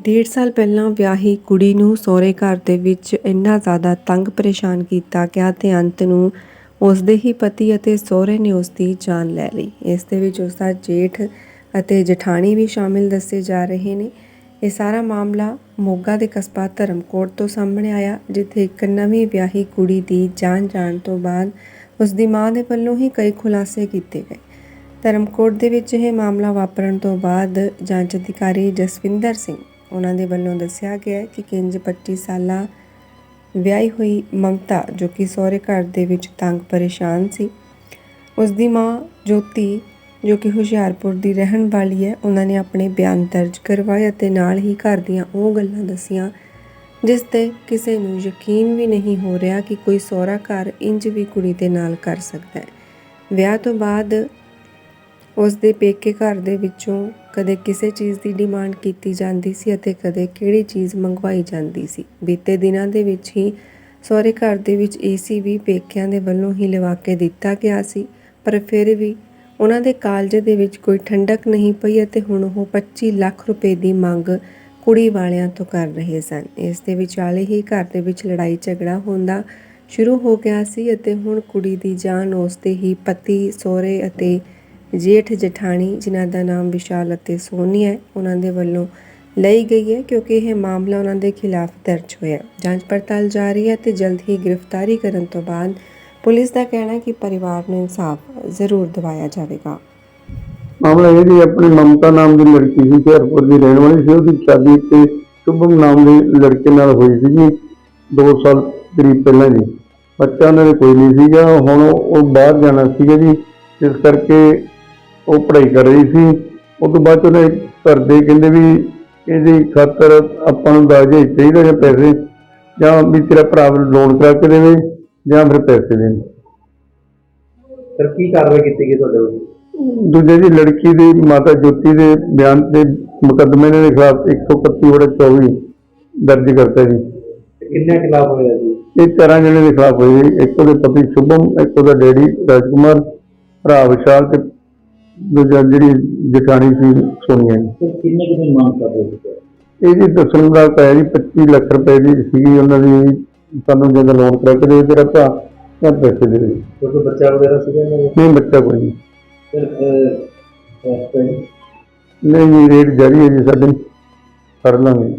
ਡੇਢ ਸਾਲ ਪਹਿਲਾਂ ਵਿਆਹੀ ਕੁੜੀ ਨੂੰ ਸਹੁਰੇ ਘਰ ਦੇ ਵਿੱਚ ਇੰਨਾ ਜ਼ਿਆਦਾ ਤੰਗ ਪਰੇਸ਼ਾਨ ਕੀਤਾ ਗਿਆ ਤੇ ਅੰਤ ਨੂੰ ਉਸ ਦੇ ਹੀ ਪਤੀ ਅਤੇ ਸਹੁਰੇ ਨੇ ਉਸ ਦੀ ਜਾਨ ਲੈ ਲਈ। ਇਸ ਦੇ ਵਿੱਚ ਉਸ ਦਾ ਜੇਠ ਅਤੇ ਜਠਾਣੀ ਵੀ ਸ਼ਾਮਿਲ ਦੱਸੇ ਜਾ ਰਹੇ ਨੇ। ਇਹ ਸਾਰਾ ਮਾਮਲਾ ਮੋਗਾ ਦੇ ਕਸਬਾ ਧਰਮਕੋਟ ਤੋਂ ਸਾਹਮਣੇ ਆਇਆ, ਜਿੱਥੇ ਇੱਕ ਨਵੀਂ ਵਿਆਹੀ ਕੁੜੀ ਦੀ ਜਾਨ ਜਾਣ ਤੋਂ ਬਾਅਦ ਉਸ ਦੀ ਮਾਂ ਦੇ ਵੱਲੋਂ ਹੀ ਕਈ ਖੁਲਾਸੇ ਕੀਤੇ ਗਏ। ਧਰਮਕੋਟ ਦੇ ਵਿੱਚ ਇਹ ਮਾਮਲਾ ਵਾਪਰਨ ਤੋਂ ਬਾਅਦ ਜਾਂਚ ਅਧਿਕਾਰੀ ਜਸਵਿੰਦਰ ਸਿੰਘ ਉਹਨਾਂ ਦੇ ਵੱਲੋਂ ਦੱਸਿਆ ਗਿਆ ਕਿ ਕਿੰਜ 25 ਸਾਲਾਂ ਵਿਆਹੀ ਹੋਈ ਮਮਤਾ, ਜੋ ਕਿ ਸਹੁਰੇ ਘਰ ਦੇ ਵਿੱਚ ਤੰਗ ਪਰੇਸ਼ਾਨ ਸੀ, ਉਸ ਦੀ ਮਾਂ ਜੋਤੀ, ਜੋ ਕਿ ਹੁਸ਼ਿਆਰਪੁਰ ਦੀ ਰਹਿਣ ਵਾਲੀ ਹੈ, ਉਹਨਾਂ ਨੇ ਆਪਣੇ ਬਿਆਨ ਦਰਜ ਕਰਵਾਏ ਅਤੇ ਨਾਲ ਹੀ ਘਰ ਦੀਆਂ ਉਹ ਗੱਲਾਂ ਦੱਸੀਆਂ, ਜਿਸ ਤੇ ਕਿਸੇ ਨੂੰ ਯਕੀਨ ਵੀ ਨਹੀਂ ਹੋ ਰਿਹਾ ਕਿ ਕੋਈ ਸਹੁਰਾ ਘਰ ਇੰਜ ਵੀ ਕੁੜੀ ਦੇ ਨਾਲ ਕਰ ਸਕਦਾ ਹੈ। ਵਿਆਹ ਤੋਂ ਬਾਅਦ ਉਸ ਦੇ ਪੇਕੇ ਘਰ ਦੇ ਵਿੱਚੋਂ ਕਦੇ ਕਿਸੇ ਚੀਜ਼ ਦੀ ਡਿਮਾਂਡ ਕੀਤੀ ਜਾਂਦੀ ਸੀ ਅਤੇ ਕਦੇ ਕਿਹੜੀ ਚੀਜ਼ ਮੰਗਵਾਈ ਜਾਂਦੀ ਸੀ। ਬੀਤੇ ਦਿਨਾਂ ਦੇ ਵਿੱਚ ਹੀ ਸਹੁਰੇ ਘਰ ਦੇ ਵਿੱਚ ਏਸੀ ਵੀ ਪੇਕਿਆਂ ਦੇ ਵੱਲੋਂ ਹੀ ਲਵਾ ਕੇ ਦਿੱਤਾ ਗਿਆ ਸੀ। ਪਰ ਫਿਰ ਵੀ ਉਹਨਾਂ ਦੇ ਕਾਲਜ ਦੇ ਵਿੱਚ ਕੋਈ ਠੰਡਕ ਨਹੀਂ ਪਈ ਅਤੇ ਹੁਣ ਉਹ 25 ਲੱਖ ਰੁਪਏ ਦੀ ਮੰਗ ਕੁੜੀ ਵਾਲਿਆਂ ਤੋਂ ਕਰ ਰਹੇ ਸਨ। ਇਸ ਦੇ ਵਿਚਾਲੇ ਹੀ ਘਰ ਦੇ ਵਿੱਚ ਲੜਾਈ ਝਗੜਾ ਹੁੰਦਾ ਸ਼ੁਰੂ ਹੋ ਗਿਆ ਸੀ ਅਤੇ ਹੁਣ ਕੁੜੀ ਦੀ ਜਾਨ ਉਸ ਦੇ ਹੀ ਪਤੀ, ਸਹੁਰੇ ਅਤੇ ਜੇਠ ਜਠਾਣੀ, ਜਿਨ੍ਹਾਂ ਦਾ ਨਾਮ ਵਿਸ਼ਾਲ ਅਤੇ ਸੋਨੀ ਹੈ, ਉਹਨਾਂ ਦੇ ਵੱਲੋਂ ਲਈ ਗਈ ਹੈ ਕਿਉਂਕਿ ਇਹ ਮਾਮਲਾ ਉਹਨਾਂ ਦੇ ਖਿਲਾਫ ਦਰਜ ਹੋਇਆ। ਜਾਂਚ ਪੜਤਾਲ ਜਾਰੀ ਹੈ ਤੇ ਜਲਦ ਹੀ ਗ੍ਰਿਫਤਾਰੀ ਕਰਨ ਤੋਂ ਬਾਅਦ ਪੁਲਿਸ ਦਾ ਕਹਿਣਾ ਹੈ ਕਿ ਪਰਿਵਾਰ ਨੂੰ ਇਨਸਾਫ ਜ਼ਰੂਰ ਦਿਵਾਇਆ ਜਾਵੇਗਾ। ਮਾਮਲਾ ਇਹ ਜੀ ਆਪਣੀ ਮਮਤਾ ਨਾਮ ਦੀ ਲੜਕੀ ਸੀ, ਹੁਸ਼ਿਆਰਪੁਰ ਦੀ ਰਹਿਣ ਵਾਲੀ ਸੀ। ਉਹਦੀ ਸ਼ਾਦੀ ਤੇ ਸ਼ੁਭਮ ਨਾਮ ਦੇ ਲੜਕੇ ਨਾਲ ਹੋਈ ਸੀਗੀ ਜੀ 2 ਸਾਲ ਕਰੀਬ ਪਹਿਲਾਂ ਜੀ। ਬੱਚਾ ਉਹਨਾਂ ਦੇ ਕੋਈ ਨਹੀਂ ਸੀਗਾ। ਹੁਣ ਉਹ ਬਾਹਰ ਜਾਣਾ ਸੀਗਾ ਜੀ। ਇਸ ਕਰਕੇ ਉਹ ਪੜ੍ਹਾਈ ਕਰ ਰਹੀ ਸੀ। ਉਸ ਤੋਂ ਬਾਅਦ ਉਹਨੇ ਘਰ ਦੇ ਕਹਿੰਦੇ ਵੀ ਇਹਦੀ ਖਾਤਰ ਆਪਾਂ ਨੂੰ ਦਾਜੇ ਚਾਹੀਦਾ ਜਾਂ ਪੈਸੇ ਜਾਂ ਵੀ ਤੇਰਾ ਭਰਾ ਲੋਨ ਕਰਾ ਕੇ ਦੇਵੇ ਜਾਂ ਫਿਰ ਪੈਸੇ ਦੇਣ। ਸਰ ਕੀ ਕਾਰਵਾਈ ਕੀਤੀ ਗਈ ਤੁਹਾਡੇ ਵੱਲੋਂ? ਦੂਜੇ ਦੀ ਲੜਕੀ ਦੀ ਮਾਤਾ ਜੋਤੀ ਦੇ ਬਿਆਨ ਤੇ ਮੁਕੱਦਮੇ ਦੇ ਖਿਲਾਫ 131 ਵੜਾ 24 ਦਰਜ ਕਰਤਾ ਜੀ। ਕਿੰਨੇ ਖਿਲਾਫ ਹੋਇਆ ਜੀ? ਇਹ ਚਾਰਾਂ ਜਣੇ ਦੇ ਖਿਲਾਫ ਜੀ। ਇੱਕ ਉਹਦੇ ਪਤੀ ਸ਼ੁਭਮ ਇੱਕ ਉਹਦਾ ਡੈਡੀ ਰਾਜਕੁਮਾਰ ਭਰਾ ਵਿਸ਼ਾਲ ਤੇ ਦੂਜਾ ਜਿਹੜੀ ਜਠਾਣੀ ਸੀ ਸੋਨੀਆ ਸਰ ਕਿੰਨੇ ਕਿੰਨੇ ਮੰਗ ਕਰ ਰਹੇ ਸੀ? ਇਹ ਜੀ ਦੱਸਣ ਦਾ ਪਿਆ ਜੀ 25 ਲੱਖ ਰੁਪਏ ਦੀ ਸੀਗੀ ਉਹਨਾਂ ਦੀ ਸਾਨੂੰ ਜਦੋਂ ਲੋਨ ਕਰਾ ਕੇ ਦੇ ਤੇਰਾ ਭਰਾ ਪੈਸੇ ਦੇ ਦੇ ਕੋਈ ਬੱਚਾ ਵਗੈਰਾ ਸੀਗਾ ਇਹਨਾਂ ਦਾ? ਨਹੀਂ ਬੱਚਾ ਕੋਈ ਨਹੀਂ। ਸਰ ਨਹੀਂ ਰੇਟ ਜਾਰੀ ਹੈ ਜੀ ਸਾਡੇ। ਕਰ ਲਾਂਗੇ।